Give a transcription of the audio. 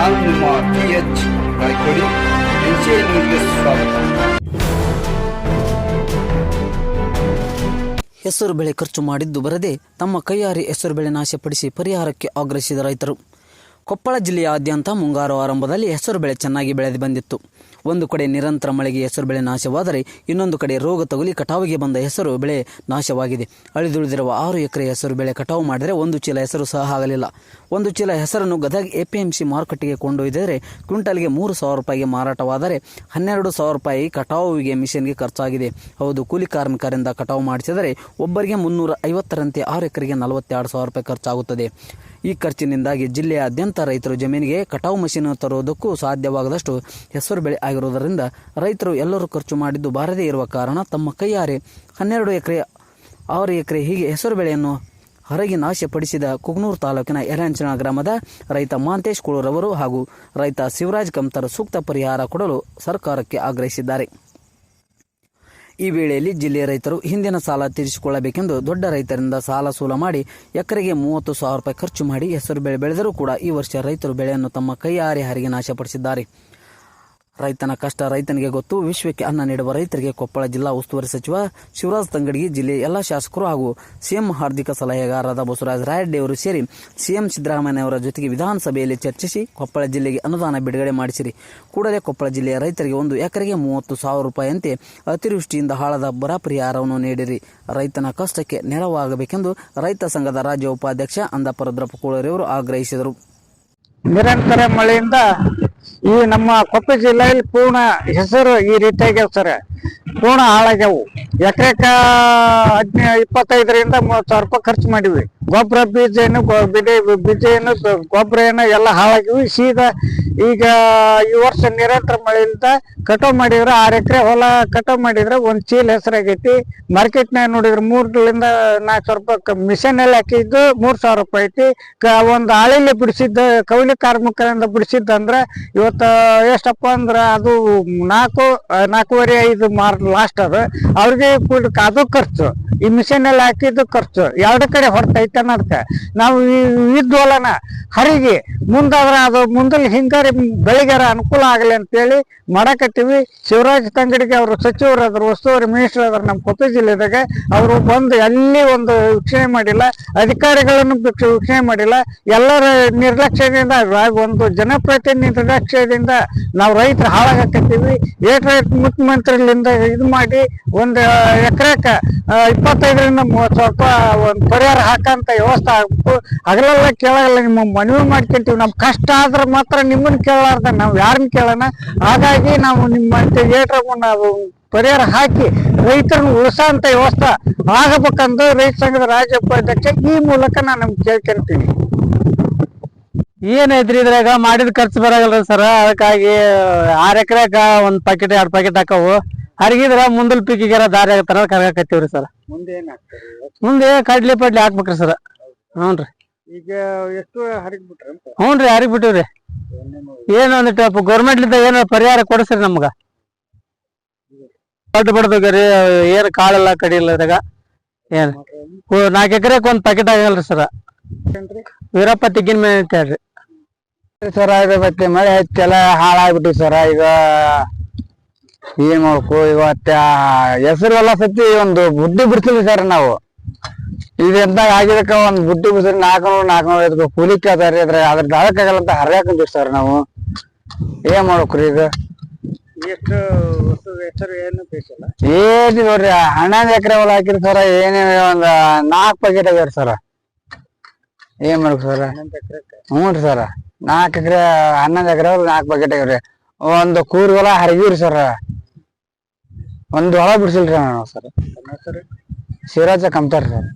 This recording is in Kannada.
ಎಚ್ ಸ್ವಾಗತ ಹೆಸರು ಬೆಳೆ ಖರ್ಚು ಮಾಡಿದ್ದು ಬರದೆ ತಮ್ಮ ಕೈಯಾರಿ ಹೆಸರು ಬೆಳೆ ನಾಶಪಡಿಸಿ ಪರಿಹಾರಕ್ಕೆ ಆಗ್ರಹಿಸಿದ ರೈತರು. ಕೊಪ್ಪಳ ಜಿಲ್ಲೆಯಾದ್ಯಂತ ಮುಂಗಾರು ಆರಂಭದಲ್ಲಿ ಹೆಸರು ಬೆಳೆ ಚೆನ್ನಾಗಿ ಬೆಳೆದು ಬಂದಿತ್ತು. ಒಂದು ಕಡೆ ನಿರಂತರ ಮಳೆಗೆ ಹೆಸರು ಬೆಳೆ ನಾಶವಾದರೆ ಇನ್ನೊಂದು ಕಡೆ ರೋಗ ತಗುಲಿ ಕಟಾವಿಗೆ ಬಂದ ಹೆಸರು ಬೆಳೆ ನಾಶವಾಗಿದೆ. ಅಳಿದುಳಿದಿರುವ ಆರು ಎಕರೆ ಹೆಸರು ಬೆಳೆ ಕಟಾವು ಮಾಡಿದರೆ ಒಂದು ಚೀಲ ಹೆಸರು ಸಹ ಆಗಲಿಲ್ಲ. ಒಂದು ಚೀಲ ಹೆಸರನ್ನು ಗದಗ ಎಪಿಎಂಸಿ ಮಾರುಕಟ್ಟೆಗೆ ಕೊಂಡೊಯ್ದರೆ ಕ್ವಿಂಟಲ್ಗೆ ಮೂರು ಸಾವಿರ ರೂಪಾಯಿಗೆ ಮಾರಾಟವಾದರೆ ಹನ್ನೆರಡು ಸಾವಿರ ರೂಪಾಯಿ ಕಟಾವಿಗೆ ಮಿಷನ್ಗೆ ಖರ್ಚಾಗಿದೆ. ಹೌದು, ಕೂಲಿ ಕಾರ್ಮಿಕರಿಂದ ಕಟಾವು ಮಾಡಿಸಿದರೆ ಒಬ್ಬರಿಗೆ ಮುನ್ನೂರ ಐವತ್ತರಂತೆ ಆರು ಎಕರೆಗೆ ನಲವತ್ತೆರಡು ಸಾವಿರ ರೂಪಾಯಿ ಖರ್ಚಾಗುತ್ತದೆ. ಈ ಖರ್ಚಿನಿಂದಾಗಿ ಜಿಲ್ಲೆಯಾದ್ಯಂತ ರೈತರು ಜಮೀನಿಗೆ ಕಟಾವು ಮಷೀನ್ ತರುವುದಕ್ಕೂ ಸಾಧ್ಯವಾಗದಷ್ಟು ಹೆಸರು ಬೆಳೆ ಆಗಿರುವುದರಿಂದ ರೈತರು ಎಲ್ಲರೂ ಖರ್ಚು ಮಾಡಿದ್ದು ಬಾರದೇ ಇರುವ ಕಾರಣ ತಮ್ಮ ಕೈಯಾರೆ ಹನ್ನೆರಡು ಎಕರೆ, ಆರು ಎಕರೆ ಹೀಗೆ ಹೆಸರು ಬೆಳೆಯನ್ನು ಹೊರಗೆ ನಾಶಪಡಿಸಿದ ಕುಗ್ನೂರು ತಾಲೂಕಿನ ಯರಂಚನ ಗ್ರಾಮದ ರೈತ ಮಾಂತೇಶ್ ಕುಳೂರವರು ಹಾಗೂ ರೈತ ಶಿವರಾಜ್ ಕಮ್ತರ್ ಸೂಕ್ತ ಪರಿಹಾರ ಕೊಡಲು ಸರ್ಕಾರಕ್ಕೆ ಆಗ್ರಹಿಸಿದ್ದಾರೆ. ಈ ವೇಳೆಯಲ್ಲಿ ಜಿಲ್ಲೆಯ ರೈತರು ಹಿಂದಿನ ಸಾಲ ತೀರಿಸಿಕೊಳ್ಳಬೇಕೆಂದು ದೊಡ್ಡ ರೈತರಿಂದ ಸಾಲ ಸೂಲ ಮಾಡಿ ಎಕರೆಗೆ ಮೂವತ್ತು ಸಾವಿರ ರೂಪಾಯಿ ಖರ್ಚು ಮಾಡಿ ಹೆಸರು ಬೆಳೆ ಬೆಳೆದರೂ ಕೂಡ ಈ ವರ್ಷ ರೈತರು ಬೆಳೆಯನ್ನು ತಮ್ಮ ಕೈಯಾರೆ ಹಾರಿಗೆ ನಾಶಪಡಿಸಿದ್ದಾರೆ. ರೈತನ ಕಷ್ಟ ರೈತನಿಗೆ ಗೊತ್ತು. ವಿಶ್ವಕ್ಕೆ ಅನ್ನ ನೀಡುವ ರೈತರಿಗೆ ಕೊಪ್ಪಳ ಜಿಲ್ಲಾ ಉಸ್ತುವಾರಿ ಸಚಿವ ಶಿವರಾಜ್ ತಂಗಡಗಿ ಜಿಲ್ಲೆಯ ಎಲ್ಲ ಶಾಸಕರು ಹಾಗೂ ಸಿಎಂ ಹಾರ್ದಿಕ ಸಲಹೆಗಾರರಾದ ಬಸವರಾಜ ರಾಯಡ್ಡಿ ಅವರು ಸೇರಿ ಸಿಎಂ ಸಿದ್ದರಾಮಯ್ಯ ಅವರ ಜೊತೆಗೆ ವಿಧಾನಸಭೆಯಲ್ಲಿ ಚರ್ಚಿಸಿ ಕೊಪ್ಪಳ ಜಿಲ್ಲೆಗೆ ಅನುದಾನ ಬಿಡುಗಡೆ ಮಾಡಿಸಿರಿ. ಕೂಡಲೇ ಕೊಪ್ಪಳ ಜಿಲ್ಲೆಯ ರೈತರಿಗೆ ಒಂದು ಎಕರೆಗೆ ಮೂವತ್ತು ಸಾವಿರ ರೂಪಾಯಿಯಂತೆ ಅತಿವೃಷ್ಟಿಯಿಂದ ಹಾಳದ ಬರ ಪರಿಹಾರವನ್ನು ನೀಡಿರಿ. ರೈತನ ಕಷ್ಟಕ್ಕೆ ನೆರವಾಗಬೇಕೆಂದು ರೈತ ಸಂಘದ ರಾಜ್ಯ ಉಪಾಧ್ಯಕ್ಷ ಅಂದಪರದ್ರಪ್ಪ ರುದ್ರಪ್ಪ ಕೂಳರಿಯವರು ಆಗ್ರಹಿಸಿದರು. ನಿರಂತರ ಮಳೆಯಿಂದ ಈ ನಮ್ಮ ಕೊಪ್ಪಳ ಜಿಲ್ಲೆಯಲ್ಲಿ ಪೂರ್ಣ ಹೆಸರು ಈ ರೀತಿಯಾಗ್ಯಾವ ಸರ್ ಪೂರ್ಣ ಹಾಳಾಗ್ಯಾವು. ಎಕರೆಕ ಹದಿನ, ಇಪ್ಪತ್ತೈದರಿಂದ ಮೂವತ್ತು ಸಾವಿರ ರೂಪಾಯಿ ಖರ್ಚು ಮಾಡಿವಿ ಗೊಬ್ಬರ ಬೀಜ ಏನು ಬೀಜ ಏನು ಗೊಬ್ಬರ ಏನು ಎಲ್ಲ ಹಾಳಾಗಿವಿ ಸೀದಾ ಈಗ ಈ ವರ್ಷ ನಿರಂತರ ಮಳೆಯಿಂದ ಕಟಾವ್ ಮಾಡಿದ್ರೆ ಆರು ಎಕರೆ ಹೊಲ ಕಟಾವ್ ಮಾಡಿದ್ರೆ ಒಂದ್ ಚೀಲ ಹೆಸರಾಗೈತಿ. ಮಾರ್ಕೆಟ್ನಾಗ ನೋಡಿದ್ರೆ ಮೂರರಿಂದ ನಾಲ್ಕು ಸಾವಿರ ರೂಪಾಯಿ ಮಿಷನ್ ಅಲ್ಲಿ ಹಾಕಿದ್ದು ಮೂರ್ ಸಾವಿರ ರೂಪಾಯಿ ಐತಿ. ಒಂದು ಆಳಿಲೆ ಬಿಡಿಸಿದ್ದ ಕೌಲಿ ಕಾರ್ಮಿಕರಿಂದ ಬಿಡಿಸಿದ್ದಂದ್ರ ಇವತ್ತ ಎಷ್ಟಪ್ಪ ಅಂದ್ರ ಅದು ನಾಲ್ಕು ನಾಲ್ಕೂವರೆ ಐದು ಮಾರ್ ಲಾಸ್ಟ್ ಅದು. ಅವ್ರಿಗೆ ಕೂಡ ಅದು ಖರ್ಚು. ಈ ಮಿಷನ್ ಅಲ್ಲಿ ಹಾಕಿದ್ದು ಖರ್ಚು. ಎರಡು ಕಡೆ ಹೊರತೈತೆ ಅನ್ನೋದಕ್ಕೆ ನಾವು ಈ ಹರಿಗಿ, ಮುಂದಾದ್ರ ಅದು ಮುಂದಲ್ಲಿ ಹಿಂಗಾರಿ ಬೆಳಿಗಾರ ಅನುಕೂಲ ಆಗಲಿ ಅಂತೇಳಿ ಮಾಡಕತ್ತೀವಿ. ಶಿವರಾಜ್ ತಂಗಡಿಗೆ ಅವರು ಸಚಿವರು ಅದ್ರ ಉಸ್ತುವಾರಿ ಮಿನಿಸ್ಟರ್ ಅದ್ರ ನಮ್ಮ ಕೊಪ್ಪಳ ಜಿಲ್ಲೆದಾಗ ಅವರು ಬಂದು ಎಲ್ಲಿ ಒಂದು ವೀಕ್ಷಣೆ ಮಾಡಿಲ್ಲ, ಅಧಿಕಾರಿಗಳನ್ನು ವೀಕ್ಷ- ವೀಕ್ಷಣೆ ಮಾಡಿಲ್ಲ. ಎಲ್ಲರ ನಿರ್ಲಕ್ಷ್ಯದಿಂದ ಒಂದು ಜನಪ್ರತಿನಿಧಿ ನಿರ್ಲಕ್ಷ್ಯದಿಂದ ನಾವು ರೈತರು ಹಾಳಾಗಕತ್ತೀವಿ. ಏಟ್ ರೈತ ಮುಖ್ಯಮಂತ್ರಿಗಳಿಂದ ಇದು ಮಾಡಿ ಒಂದು ಎಕರೆಕ ಇಪ್ಪತ್ತೈದರಿಂದ ಮೂವತ್ತು ಸಾವಿರ ರೂಪಾಯಿ ಒಂದು ಪರಿಹಾರ ಹಾಕಂತ ವ್ಯವಸ್ಥೆ ಆಗ್ಬೇಕು ಹಗಲೆಲ್ಲ ಕೇಳಲ್ಲ, ನಿಮ್ಮ ಮನವಿ ಮಾಡ್ಕೊಂತೀವಿ. ನಮ್ಮ ಕಷ್ಟ ಆದ್ರೆ ಮಾತ್ರ ನಿಮ್ಮನ್ನ ಕೇಳಲಾರ್ದ, ನಾವು ಯಾರನ್ನ ಕೇಳೋಣ? ಹಾಗಾಗಿ ನಾವು ನಿಮ್ಮ ನಾವು ಪರಿಹಾರ ಹಾಕಿ ರೈತರನ್ನ ಉಳಿಸಂತ ವ್ಯವಸ್ಥೆ ಆಗಬೇಕಂದು ರೈತ ಸಂಘದ ರಾಜ್ಯ ಉಪಾಧ್ಯಕ್ಷ ಈ ಮೂಲಕ ನಾನು ನಿಮ್ಗೆ ಕೇಳ್ಕೊಂತೀನಿ. ಏನೈತ್ರಿ ಇದ್ರಾಗ? ಮಾಡಿದ ಖರ್ಚು ಬರಾಗಲ್ರಿ ಸರ್. ಅದಕ್ಕಾಗಿ ಆರ್ ಎಕರೆಗ ಒಂದ್ ಪ್ಯಾಕೆಟ್ ಎರಡ್ ಪ್ಯಾಕೆಟ್ ಹಾಕವು. ಹರಿಗಿದ್ರ ಮುಂದಲ್ ಪೀಕಿಗೆರ ದಾರಿ ಆಗತ್ತಾರ ಕರ್ಗಾಕತ್ತೀವ್ರಿ ಸರ್. ಮುಂದೆ ಏನಾಗ್ತದೆ ಮುಂದೆ ಕಡ್ಲಿ ಪಡ್ಲಿ ಹಾಕ್ಬೇಕ್ರಿ ಸರ್. ಹ್ಞೂನ್ರಿ ಈಗ ಎಷ್ಟು ಹರಿಗ್ ಅಂತ? ಹ್ಞೂನ್ರಿ ಹರಿಗ್ ಬಿಟ್ಟಿವ್ರಿ. ಏನು ಒಂದಿಟ್ಟು ಗೌರ್ಮೆಂಟ್ಲಿಂದ ಏನು ಪರಿಹಾರ ಕೊಡಿಸ್ರಿ ನಮ್ಗ? ಪಟ್ಟು ಬಿಡ್ಬೇಕ್ರಿ ಏನು ಕಾಳೆಲ್ಲ ಕಡಿಲ್ಲ ಇದಾಗ ಏನ್? ನಾಲ್ಕು ಎಕರೆಕ್ ಒಂದ್ ಪ್ಯಾಕೆಟ್ ಆಗಲ್ರಿ ಸರ್. ವೀರಪ್ಪ ತಿಗ್ಗಿನ ಮೇಲೆ ಹೇಳ್ರಿ. ಸರ ಇದು ಮಳೆ ಹೆಚ್ಚೆಲ್ಲ ಹಾಳಾಗ್ಬಿಟ್ಟಿ ಸರ್ ಈಗ ಏನ್ ಮಾಡ್ಬೇಕು? ಇವತ್ತ ಹೆಸರು ಎಲ್ಲ ಸತಿ ಒಂದು ಬುಡ್ಡಿ ಬಿಡ್ತೀವಿ ಸರ್ ನಾವು. ಇದು ಎಂತಾಗ ಆಗಿದಕ್ಕ ಒಂದ್ ಬುಡ್ಡಿ ಬಿಡ್ಸಿ ನಾಲ್ಕನೂರು ನಾಲ್ಕನೂರು ಐದು ರೂಪಾಯಿ ಕೂಲಿ ಕೇಳ್ತಾರ್ರಿ ಅದ್ರ ಅದ್ರ ದಾಳಕ್ಕಾಗಲ್ಲ ಅಂತ ಹರಿಯಾಕಂತೀವಿ ಸರ್ ನಾವು. ಏನ್ ಮಾಡ್ಬೇಕ್ರಿ ಈಗ? ಎಷ್ಟು ಹೆಸರು ಏನು ಬೇಕಿಲ್ಲ ಏನ್ ನೋಡ್ರಿ ಹನ್ನೊಂದು ಎಕರೆ ಹೊಲ ಹಾಕಿರಿ ಸರ ಏನೇ ಒಂದ್ ನಾಲ್ಕು ಪ್ಯಾಕೆಟ್ ಆಗ್ಯಾರ ಸರ ಏನ್ ಮಾಡ್ಬೇಕು ಸರ ಹ್ಞೂ ರೀ ಸರ ನಾಲ್ಕು ಎಕರೆ ಹನ್ನೊಂದು ಎಕರೆ ನಾಲ್ಕು ಪ್ಯಾಕೆಟ್ ಆಗ್ಯಾವ್ರಿ. ಒಂದು ಕೂರಿ ಹೊಲ ಹರಿಗಿವ್ರಿ ಸರ ಒಂದು ಹೊಲ ಬಿಡ್ಸಿಲ್ರಿ ನಾವು ಸರ್. ಸಿರಾಜ ಕಮ್ತಾರ ಸರ್.